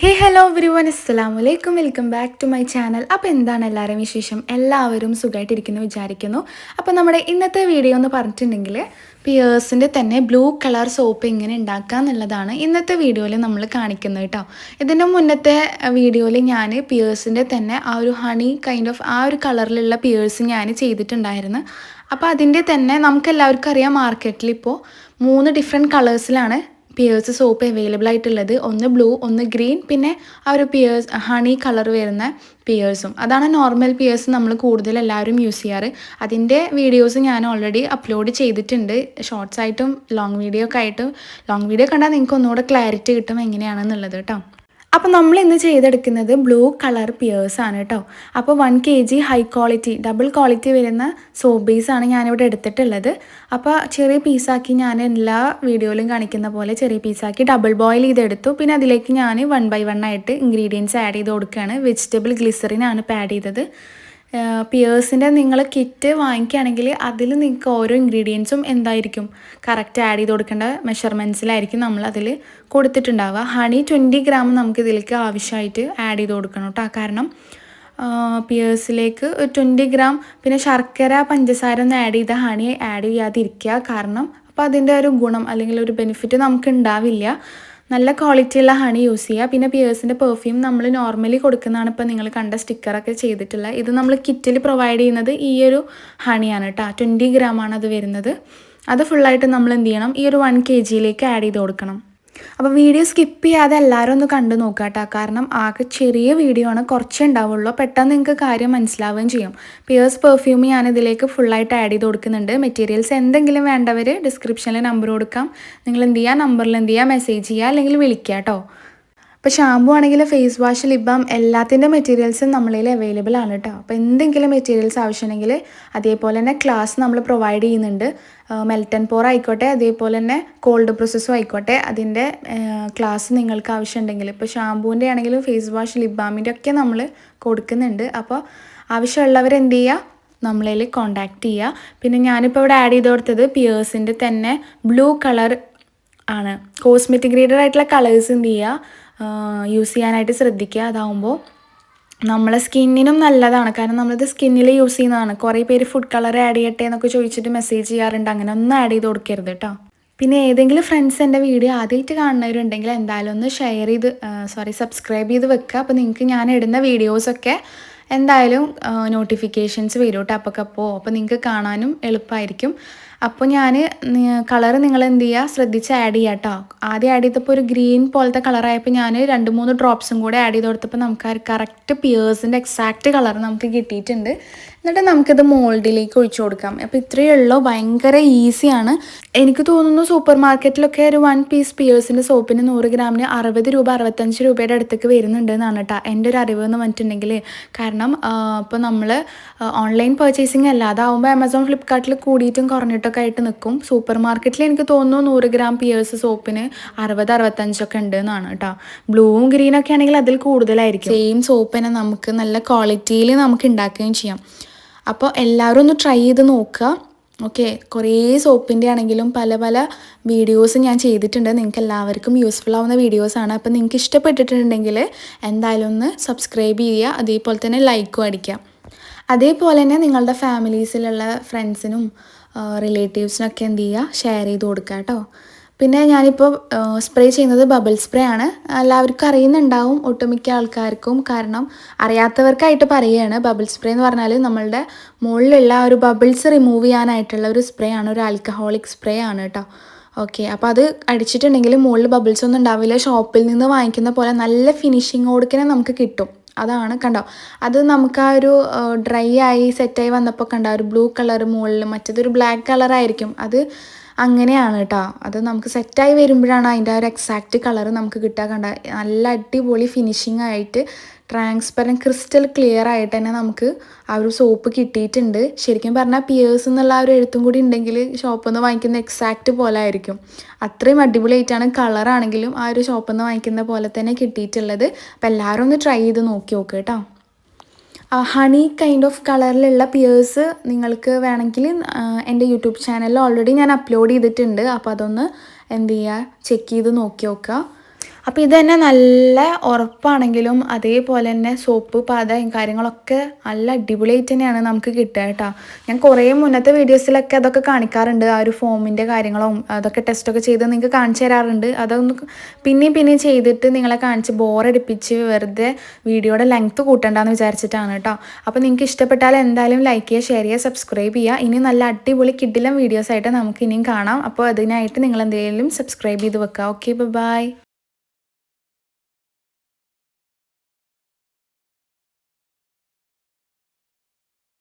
ഹേ hello everyone അസ്സലാം വലൈക്കും welcome back to my channel അപ്പോൾ എന്താണ് എല്ലാവരും വിശേഷം? എല്ലാവരും സുഖമായിട്ടിരിക്കുന്നു വിചാരിക്കുന്നു. അപ്പോൾ നമ്മുടെ ഇന്നത്തെ വീഡിയോ എന്ന് പറഞ്ഞിട്ടുണ്ടെങ്കിൽ പിയേഴ്സിന്റെ തന്നെ ബ്ലൂ കളർ സോപ്പ് എങ്ങനെ ഉണ്ടാക്കുക എന്നുള്ളതാണ് ഇന്നത്തെ വീഡിയോയിൽ നമ്മൾ കാണിക്കുന്നത് കേട്ടോ. ഇതിന്റെ മുന്നത്തെ വീഡിയോയിൽ ഞാൻ പിയേഴ്സിന്റെ തന്നെ ആ ഒരു ഹണി കൈൻഡ് ഓഫ് ആ ഒരു കളറിലുള്ള പിയേഴ്സ് ഞാൻ ചെയ്തിട്ടുണ്ടായിരുന്നു. അപ്പോൾ അതിന്റെ തന്നെ നമുക്കെല്ലാവർക്കും അറിയാം മാർക്കറ്റിൽ ഇപ്പോൾ മൂന്ന് ഡിഫറെന്റ് കളേഴ്സിലാണ് പിയേഴ്സ് സോപ്പ് അവൈലബിൾ ആയിട്ടുള്ളത്. ഒന്ന് ബ്ലൂ ഒന്ന് ഗ്രീൻ പിന്നെ ആ ഒരു പിയേഴ്സ് ഹണി കളർ വരുന്ന പിയേഴ്സും അതാണ് നോർമൽ പിയേഴ്സ് നമ്മൾ കൂടുതൽ എല്ലാവരും യൂസ് ചെയ്യാറ്. അതിന്റെ വീഡിയോസ് ഞാൻ ഓൾറെഡി അപ്ലോഡ് ചെയ്തിട്ടുണ്ട്. ഷോർട്സ് ആയിട്ടും ലോങ് വീഡിയോ ഒക്കെ ആയിട്ടും. ലോങ് വീഡിയോ കണ്ടാൽ നിങ്ങൾക്ക് ഒന്നുകൂടെ ക്ലാരിറ്റി കിട്ടും എങ്ങനെയാണെന്നുള്ളത് കേട്ടോ. അപ്പോൾ നമ്മൾ ഇന്ന് ചെയ്തെടുക്കുന്നത് ബ്ലൂ കളർ പിയേഴ്സ് ആണ് കേട്ടോ. അപ്പോൾ one K G high quality double quality വരുന്ന സോപ്പ് ബേസ് ആണ് ഞാനിവിടെ എടുത്തിട്ടുള്ളത്. അപ്പോൾ ചെറിയ പീസാക്കി ഞാൻ എല്ലാ വീഡിയോയിലും കാണിക്കുന്ന പോലെ ചെറിയ പീസാക്കി ഡബിൾ ബോയിൽ ചെയ്തെടുത്തു. പിന്നെ അതിലേക്ക് ഞാൻ വൺ ബൈ വൺ ആയിട്ട് ഇൻഗ്രീഡിയൻസ് ആഡ് ചെയ്ത് കൊടുക്കുകയാണ്. വെജിറ്റബിൾ ഗ്ലിസറിനാണ് ഇപ്പോൾ ആഡ് ചെയ്തത്. പിയേഴ്സിന്റെ നിങ്ങൾ കിറ്റ് വാങ്ങിക്കുകയാണെങ്കിൽ അതിൽ നിങ്ങൾക്ക് ഓരോ ഇൻഗ്രീഡിയൻസും എന്തായിരിക്കും? കറക്റ്റ് ആഡ് ചെയ്ത് കൊടുക്കേണ്ട മെഷർമെന്റ്സിലായിരിക്കും നമ്മൾ അതിൽ കൊടുത്തിട്ടുണ്ടാവുക. ഹണി ട്വന്റി ഗ്രാം നമുക്ക് ഇതിലേക്ക് ആവശ്യമായിട്ട് ആഡ് ചെയ്ത് കൊടുക്കണം കേട്ടോ കാരണം പിയേഴ്സിലേക്ക് ട്വന്റി ഗ്രാം പിന്നെ ശർക്കര പഞ്ചസാര ഒന്നും ആഡ് ചെയ്ത ഹണി ആഡ് ചെയ്യാതിരിക്കുക. കാരണം അപ്പോൾ അതിന്റെ ഒരു ഗുണം അല്ലെങ്കിൽ ഒരു ബെനിഫിറ്റ് നമുക്ക് ഉണ്ടാവില്ല. നല്ല ക്വാളിറ്റിയുള്ള ഹണി യൂസ് ചെയ്യുക. പിന്നെ പിയേഴ്സിന്റെ പെർഫ്യൂം നമ്മൾ നോർമലി കൊടുക്കുന്നതാണ് ഇപ്പോൾ നിങ്ങൾ കണ്ട സ്റ്റിക്കറൊക്കെ ചെയ്തിട്ടുള്ള. ഇത് നമ്മൾ കിറ്റിൽ പ്രൊവൈഡ് ചെയ്യുന്നത് ഈ ഒരു ഹണിയാണ് കേട്ടോ ട്വന്റി ഗ്രാമാണ് അത് വരുന്നത്. അത് ഫുള്ളായിട്ട് നമ്മൾ എന്ത് ചെയ്യണം? ഈ ഒരു വൺ കെ ജിയിലേക്ക് ആഡ് ചെയ്ത് കൊടുക്കണം. അപ്പോൾ വീഡിയോ സ്കിപ്പ് ചെയ്യാതെ എല്ലാവരും ഒന്ന് കണ്ടു നോക്കുക കേട്ടോ കാരണം ആകെ ചെറിയ വീഡിയോ ആണ് കുറച്ചേ ഉണ്ടാവുള്ളൂ. പെട്ടെന്ന് നിങ്ങൾക്ക് കാര്യം മനസ്സിലാവുകയും ചെയ്യും. പിയേഴ്സ് പെർഫ്യൂം ഞാൻ ഇതിലേക്ക് ഫുള്ളായിട്ട് ആഡ് ചെയ്ത് കൊടുക്കുന്നുണ്ട്. മെറ്റീരിയൽസ് എന്തെങ്കിലും വേണ്ടവർ ഡിസ്ക്രിപ്ഷനിൽ നമ്പർ കൊടുക്കാം. നിങ്ങൾ എന്ത് ചെയ്യുക നമ്പറിൽ എന്ത് ചെയ്യുക മെസ്സേജ് ചെയ്യുക അല്ലെങ്കിൽ വിളിക്കുക കേട്ടോ ഇപ്പോൾ ഷാമ്പു ആണെങ്കിൽ ഫേസ് വാഷ് ലിബാം എല്ലാത്തിന്റെ മെറ്റീരിയൽസും നമ്മളിൽ അവൈലബിൾ ആണ് കേട്ടോ അപ്പോൾ എന്തെങ്കിലും മെറ്റീരിയൽസ് ആവശ്യമുണ്ടെങ്കിൽ അതേപോലെ തന്നെ ക്ലാസ് നമ്മൾ പ്രൊവൈഡ് ചെയ്യുന്നുണ്ട്. മെൽറ്റൻ പോർ ആയിക്കോട്ടെ അതേപോലെ തന്നെ കോൾഡ് പ്രോസസ്സും ആയിക്കോട്ടെ അതിന്റെ ക്ലാസ് നിങ്ങൾക്ക് ആവശ്യമുണ്ടെങ്കിൽ. ഇപ്പോൾ ഷാമ്പൂവിന്റെ ആണെങ്കിലും ഫേസ് വാഷ് ലിബാമിന്റെ ഒക്കെ നമ്മൾ കൊടുക്കുന്നുണ്ട്. അപ്പോൾ ആവശ്യമുള്ളവർ എന്ത് ചെയ്യുക? നമ്മളതിൽ കോണ്ടാക്ട് ചെയ്യുക. പിന്നെ ഞാനിപ്പോൾ ഇവിടെ ആഡ് ചെയ്ത് കൊടുത്തത് പിയേഴ്സിന്റെ തന്നെ ബ്ലൂ കളർ ആണ്. കോസ്മെറ്റിക് ഗ്രേഡഡ് ആയിട്ടുള്ള കളേഴ്സ് എന്ത് ചെയ്യുക യൂസ് ചെയ്യാനായിട്ട് ശ്രദ്ധിക്കുക. അതാവുമ്പോൾ നമ്മളെ സ്കിന്നിനും നല്ലതാണ്. കാരണം നമ്മളിത് സ്കിന്നിൽ യൂസ് ചെയ്യുന്നതാണ്. കുറേ പേര് ഫുഡ് കളർ ആഡ് ചെയ്യട്ടെ എന്നൊക്കെ ചോദിച്ചിട്ട് മെസ്സേജ് ചെയ്യാറുണ്ട്. അങ്ങനെ ഒന്നും ആഡ് ചെയ്ത് കൊടുക്കരുത് കേട്ടോ പിന്നെ ഏതെങ്കിലും ഫ്രണ്ട്സ് എന്റെ വീഡിയോ ആദ്യമായിട്ട് കാണുന്നവരുണ്ടെങ്കിൽ എന്തായാലും ഒന്ന് ഷെയർ ചെയ്ത് സോറി സബ്സ്ക്രൈബ് ചെയ്ത് വെക്കുക. അപ്പോൾ നിങ്ങൾക്ക് ഞാൻ ഇടുന്ന വീഡിയോസൊക്കെ എന്തായാലും നോട്ടിഫിക്കേഷൻസ് വരും കേട്ടോ അപ്പോൾ നിങ്ങൾക്ക് കാണാനും എളുപ്പമായിരിക്കും അപ്പോൾ ഞാൻ കളർ നിങ്ങൾ എന്ത് ചെയ്യുക ശ്രദ്ധിച്ച് ആഡ് ചെയ്യുക കേട്ടോ ആദ്യം ആഡ് ചെയ്തപ്പോൾ ഒരു ഗ്രീൻ പോലത്തെ കളറായപ്പോൾ ഞാൻ രണ്ട് മൂന്ന് ഡ്രോപ്സും കൂടെ ആഡ് ചെയ്ത് കൊടുത്തപ്പോൾ നമുക്ക് ആ കറക്റ്റ് പിയേഴ്സിന്റെ എക്സാക്റ്റ് കളർ നമുക്ക് കിട്ടിയിട്ടുണ്ട്. എന്നിട്ട് നമുക്കിത് മോൾഡിലേക്ക് ഒഴിച്ചു കൊടുക്കാം. അപ്പോൾ ഇത്രയേ ഉള്ളൂ. ഭയങ്കര ഈസിയാണ് എനിക്ക് തോന്നുന്നു സൂപ്പർ മാർക്കറ്റിലൊക്കെ ഒരു വൺ പീസ് പിയേഴ്സിന്റെ സോപ്പിന് നൂറ് ഗ്രാമിന് അറുപത് രൂപ അറുപത്തഞ്ച് രൂപയുടെ അടുത്തേക്ക് വരുന്നുണ്ട് എന്നാണ് കേട്ടോ എന്റെ ഒരു അറിവ് എന്ന് പറഞ്ഞിട്ടുണ്ടെങ്കിൽ കാരണം ഇപ്പോൾ നമ്മൾ ഓൺലൈൻ പർച്ചേസിങ് അല്ലാതെ ആകുമ്പോൾ ആമസോൺ ഫ്ലിപ്കാർട്ടിൽ കൂടിയിട്ടും കുറഞ്ഞിട്ടൊക്കെ ആയിട്ട് നിൽക്കും സൂപ്പർ മാർക്കറ്റിൽ എനിക്ക് തോന്നുന്നു നൂറ് ഗ്രാം പിയേഴ്സ് സോപ്പിന് അറുപത് അറുപത്തഞ്ചൊക്കെ ഉണ്ട് എന്നാണ് കേട്ടോ ബ്ലൂവും ഗ്രീനൊക്കെ ആണെങ്കിൽ അതിൽ കൂടുതലായിരിക്കും. സെയിം സോപ്പിനെ നമുക്ക് നല്ല ക്വാളിറ്റിയിൽ നമുക്ക് ഉണ്ടാക്കുകയും ചെയ്യാം. അപ്പോൾ എല്ലാവരും ഒന്ന് ട്രൈ ചെയ്ത് നോക്കുക. ഓക്കെ കുറേ സോപ്പിന്റെ ആണെങ്കിലും പല പല വീഡിയോസ് ഞാൻ ചെയ്തിട്ടുണ്ട്. നിങ്ങൾക്ക് എല്ലാവർക്കും യൂസ്ഫുൾ ആവുന്ന വീഡിയോസാണ് അപ്പോൾ നിങ്ങൾക്ക് ഇഷ്ടപ്പെട്ടിട്ടുണ്ടെങ്കിൽ എന്തായാലും ഒന്ന് സബ്സ്ക്രൈബ് ചെയ്യുക. അതേപോലെ തന്നെ ലൈക്കും അടിക്കുക. അതേപോലെ തന്നെ നിങ്ങളുടെ ഫാമിലീസിലുള്ള ഫ്രണ്ട്സിനും റിലേറ്റീവ്സിനൊക്കെ എന്ത് ചെയ്യുക? ഷെയർ ചെയ്ത് കൊടുക്കുക കേട്ടോ. പിന്നെ ഞാനിപ്പോൾ സ്പ്രേ ചെയ്യുന്നത് ബബിൾ സ്പ്രേ ആണ്. എല്ലാവർക്കും അറിയുന്നുണ്ടാവും ഒട്ടുമിക്ക ആൾക്കാർക്കും. കാരണം അറിയാത്തവർക്കായിട്ട് പറയുകയാണ് ബബിൾ സ്പ്രേ എന്ന് പറഞ്ഞാൽ നമ്മളുടെ മുകളിലുള്ള ഒരു ബബിൾസ് റിമൂവ് ചെയ്യാനായിട്ടുള്ള ഒരു സ്പ്രേ ആണ് ഒരു ആൽക്കഹോളിക് സ്പ്രേ ആണ് കേട്ടോ ഓക്കെ അപ്പോൾ അത് അടിച്ചിട്ടുണ്ടെങ്കിൽ മുകളിൽ ബബിൾസ് ഒന്നും ഉണ്ടാവില്ല. ഷോപ്പിൽ നിന്ന് വാങ്ങിക്കുന്ന പോലെ നല്ല ഫിനിഷിങ് കൊടുക്കണേ നമുക്ക് കിട്ടും. അതാണ് കണ്ടോ? അത് നമുക്ക് ആ ഒരു ഡ്രൈ ആയി സെറ്റായി വന്നപ്പോൾ കണ്ടോ? ഒരു ബ്ലൂ കളർ മുകളിൽ മറ്റേതൊരു ബ്ലാക്ക് കളറായിരിക്കും അത് അങ്ങനെയാണ് കേട്ടോ അത് നമുക്ക് സെറ്റായി വരുമ്പോഴാണ് അതിന്റെ ആ ഒരു എക്സാക്റ്റ് കളർ നമുക്ക് കിട്ടുക. കണ്ട നല്ല അടിപൊളി ഫിനിഷിംഗ് ആയിട്ട് ട്രാൻസ്പെറന്റ് ക്രിസ്റ്റൽ ക്ലിയർ ആയിട്ട് തന്നെ നമുക്ക് ആ ഒരു സോപ്പ് കിട്ടിയിട്ടുണ്ട്. ശരിക്കും പറഞ്ഞാൽ പിയേഴ്സ് എന്നുള്ള ആ ഒരു എഴുത്തും കൂടി ഉണ്ടെങ്കിൽ ഷോപ്പിൽ നിന്ന് വാങ്ങിക്കുന്ന എക്സാക്റ്റ് പോലെ ആയിരിക്കും. അത്രയും അടിപൊളിയായിട്ടാണ് കളറാണെങ്കിലും ആ ഒരു ഷോപ്പിൽ നിന്ന് വാങ്ങിക്കുന്ന പോലെ തന്നെ കിട്ടിയിട്ടുള്ളത്. അപ്പോൾ എല്ലാവരും ഒന്ന് ട്രൈ ചെയ്ത് നോക്കി നോക്കുക കേട്ടോ ഹണി കൈൻഡ് ഓഫ് കളറിലുള്ള പിയേഴ്സ് നിങ്ങൾക്ക് വേണമെങ്കിൽ എന്റെ യൂട്യൂബ് ചാനലിൽ ഓൾറെഡി ഞാൻ അപ്ലോഡ് ചെയ്തിട്ടുണ്ട്. അപ്പോൾ അതൊന്ന് എന്ത് ചെയ്യുക? ചെക്ക് ചെയ്ത് നോക്കി നോക്കുക. അപ്പോൾ ഇത് തന്നെ നല്ല ഉറപ്പാണെങ്കിലും അതേപോലെ തന്നെ സോപ്പ് പാതയും കാര്യങ്ങളൊക്കെ നല്ല അടിപൊളിയായിട്ട് തന്നെയാണ് നമുക്ക് കിട്ടുക കേട്ടോ. ഞാൻ കുറേ മുന്നത്തെ വീഡിയോസിലൊക്കെ അതൊക്കെ കാണിക്കാറുണ്ട്. ആ ഒരു ഫോമിന്റെ കാര്യങ്ങളും അതൊക്കെ ടെസ്റ്റൊക്കെ ചെയ്ത് നിങ്ങൾക്ക് കാണിച്ചു തരാറുണ്ട്. അതൊന്ന് പിന്നെയും പിന്നെയും ചെയ്തിട്ട് നിങ്ങളെ കാണിച്ച് ബോറടിപ്പിച്ച് വെറുതെ വീഡിയോയുടെ ലെങ്ത്ത് കൂട്ടണ്ടെന്ന് വിചാരിച്ചിട്ടാണ് കേട്ടോ. അപ്പോൾ നിങ്ങൾക്ക് ഇഷ്ടപ്പെട്ടാൽ എന്തായാലും ലൈക്ക് ചെയ്യുക ഷെയർ ചെയ്യുക സബ്സ്ക്രൈബ് ചെയ്യുക. ഇനി നല്ല അടിപൊളി കിഡിലും വീഡിയോസായിട്ട് നമുക്ക് ഇനിയും കാണാം. അപ്പോൾ അതിനായിട്ട് നിങ്ങൾ എന്തെങ്കിലും സബ്സ്ക്രൈബ് ചെയ്ത് വെക്കുക. Okay bye